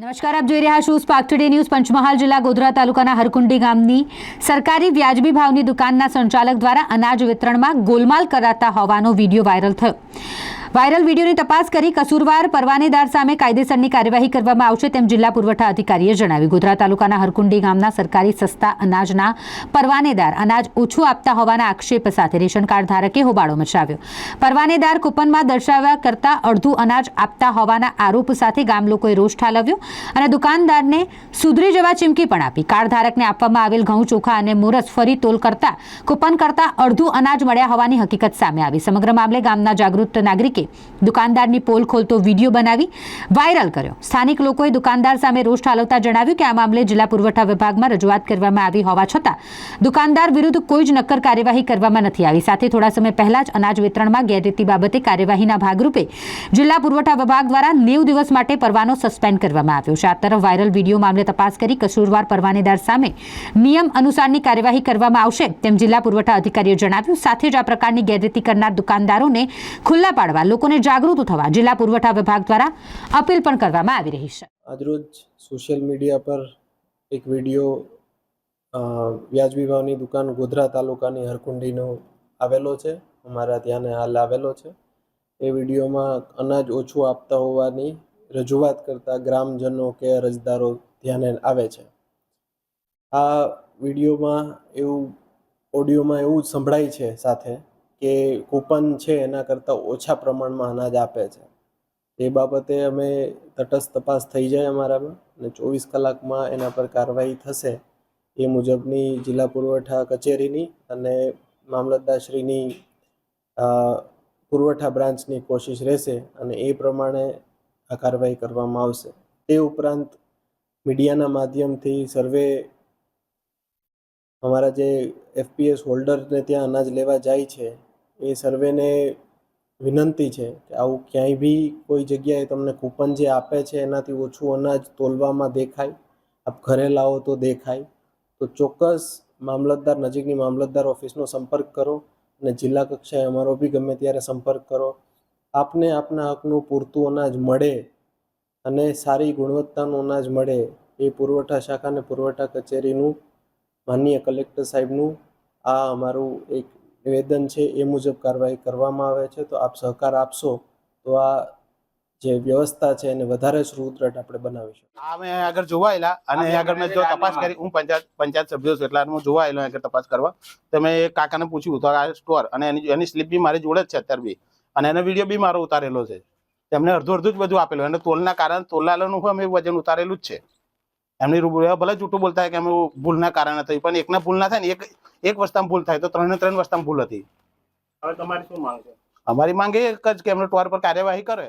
નમસ્કાર, આપ જોઈ રહ્યા છો સ્પાર્ક ટુડે ન્યૂઝ પંચમહાલ જિલ્લા ગોધરા તાલુકાના હરકુંડી ગામની સરકારી વ્યાજબી ભાવની દુકાનના સંચાલક દ્વારા અનાજ વિતરણમાં ગોલમાલ કરાતા હોવાનો વીડિયો વાયરલ થયો. વાયરલ વિડીયોની તપાસ કરી કસૂરવાર પરવાનેદાર સામે કાયદેસરની કાર્યવાહી કરવામાં આવશે તેમ જિલ્લા પુરવઠા અધિકારીએ જણાવ્યું. ગોધરા તાલુકાના હરકુંડી ગામના સરકારી સસ્તા અનાજના પરવાનેદાર અનાજ ઓછું આપતા હોવાના આક્ષેપ સાથે રેશન કાર્ડ ધારકે હોબાળો મચાવ્યો. પરવાનેદાર કૂપનમાં દર્શાવ્યા કરતા અડધું અનાજ આપતા હોવાના આરોપ સાથે ગામ લોકોએ રોષ ઠાલવ્યો અને દુકાનદારને સુધરી જવા ચીમકી પણ આપી. કાર્ડ ધારકને આપવામાં આવેલ ઘઉં, ચોખા અને મોરસ ફરી તોલ કરતા કૂપન કરતા અડધું અનાજ મળ્યા હોવાની હકીકત સામે આવી. સમગ્ર મામલે ગામના જાગૃત નાગરિકે દુકાનદારની પોલ ખોલતો વીડિયો બનાવી વાયરલ કર્યો. સ્થાનિક લોકોએ દુકાનદાર સામે રોષ ઠાલવતા જણાવ્યું કે આ મામલે જિલ્લા પુરવઠા વિભાગમાં રજૂઆત કરવામાં આવી હોવા છતાં દુકાનદાર વિરુદ્ધ કોઈ જ નક્કર કાર્યવાહી કરવામાં નથી આવી. સાથે થોડા સમય પહેલા જ અનાજ વિતરણમાં ગેરરીતિ બાબતે કાર્યવાહીના ભાગરૂપે જિલ્લા પુરવઠા વિભાગ દ્વારા નેવ દિવસ માટે પરવાનો સસ્પેન્ડ કરવામાં આવ્યો છે. આ તરફ વાયરલ વીડિયો મામલે તપાસ કરી કસૂરવાર પરવાનેદાર સામે નિયમ અનુસારની કાર્યવાહી કરવામાં આવશે તેમ જિલ્લા પુરવઠા અધિકારીએ જણાવ્યું. સાથે જ આ પ્રકારની ગેરરીતિ કરનાર દુકાનદારોને ખુલ્લા પાડવા લોકોને જાગૃત થવા જિલ્લા પુરવઠા વિભાગ દ્વારા અપીલ પણ કરવામાં આવી રહી છે. આજરોજ સોશિયલ મીડિયા પર એક વીડિયો વ્યાજબી ભાવની દુકાન ગોધરા તાલુકાની હરકુંડીનો આવેલો છે. અમારા ત્યાંને હાલ આવેલો છે. એ વિડીયોમાં અનાજ ઓછું આપતા હોવાની રજૂઆત કરતા ગ્રામજનો કે અરજદારો ધ્યાને આવે છે. આ વિડીયોમાં એવું, ઓડિયોમાં એવું સંભળાય છે સાથે. કે કૂપન છે એના કરતાં ઓછા પ્રમાણમાં અનાજ આપે છે. એ બાબતે અમે તટસ્થ તપાસ થઈ જાય અમારામાં અને ચોવીસ કલાકમાં એના પર કાર્યવાહી થશે એ મુજબની જિલ્લા પુરવઠા કચેરીની અને મામલતદારશ્રીની પુરવઠા બ્રાન્ચની કોશિશ રહેશે અને એ પ્રમાણે આ કાર્યવાહી કરવામાં આવશે. તે ઉપરાંત મીડિયાના માધ્યમથી સર્વે અમારા જે એફપીએસ હોલ્ડરને ત્યાં અનાજ લેવા જાય છે એ સર્વેને વિનંતી છે કે આવું ક્યાંય બી કોઈ જગ્યાએ તમને કૂપન જે આપે છે એનાથી ઓછું અનાજ તોલવામાં દેખાય, આપ ઘરે લાવો તો દેખાય. તો ચોક્કસ મામલતદાર, નજીકની મામલતદાર ઓફિસનો સંપર્ક કરો અને જિલ્લા કક્ષાએ અમારો બી ગમે ત્યારે સંપર્ક કરો. આપને આપના હકનું પૂરતું અનાજ મળે અને સારી ગુણવત્તાનું અનાજ મળે એ પુરવઠા શાખા અને પુરવઠા કચેરીનું માનનીય કલેક્ટર સાહેબનું આ અમારું એક નિવેદન છે એ મુજબ કાર્યવાહી કરવામાં આવે છે. તો આપ સહકાર આપશો તો આ જે વ્યવસ્થા છે એને વધારે સુદ્રઢ આપણે બનાવીશું આ અમે આગળ જોવાયેલા અને અહીં આગળ મેં જો તપાસ કરી હું પંચાયત પંચાયત સભ્યો છું એટલે હું જોવાયેલો આગળ તપાસ કરવા. તો મેં એક કાકાને પૂછ્યું તો આ સ્ટોર અને એની એની સ્લીપ બી મારી જોડે જ છે અત્યારે બી. અને એનો વીડિયો બી મારો ઉતારેલો છે. તેમને અડધું અડધું જ બધું આપેલું. અને તોલના કારણે તોલાલાનું અમે વજન ઉતારેલું જ છે. એમની રૂબરૂ ભલે જૂઠું બોલતા હોય કે અમે ભૂલના કારણે થઈ પણ એકના ભૂલ ના થાય ને એક એક વસ્તામાં ભૂલ થાય તો ત્રણે ત્રણ વસ્તામાં ભૂલ હતી. હવે તમારી શું માંગ છે? અમારી માંગ એક જ કે એમને ટોર પર કાર્યવાહી કરે.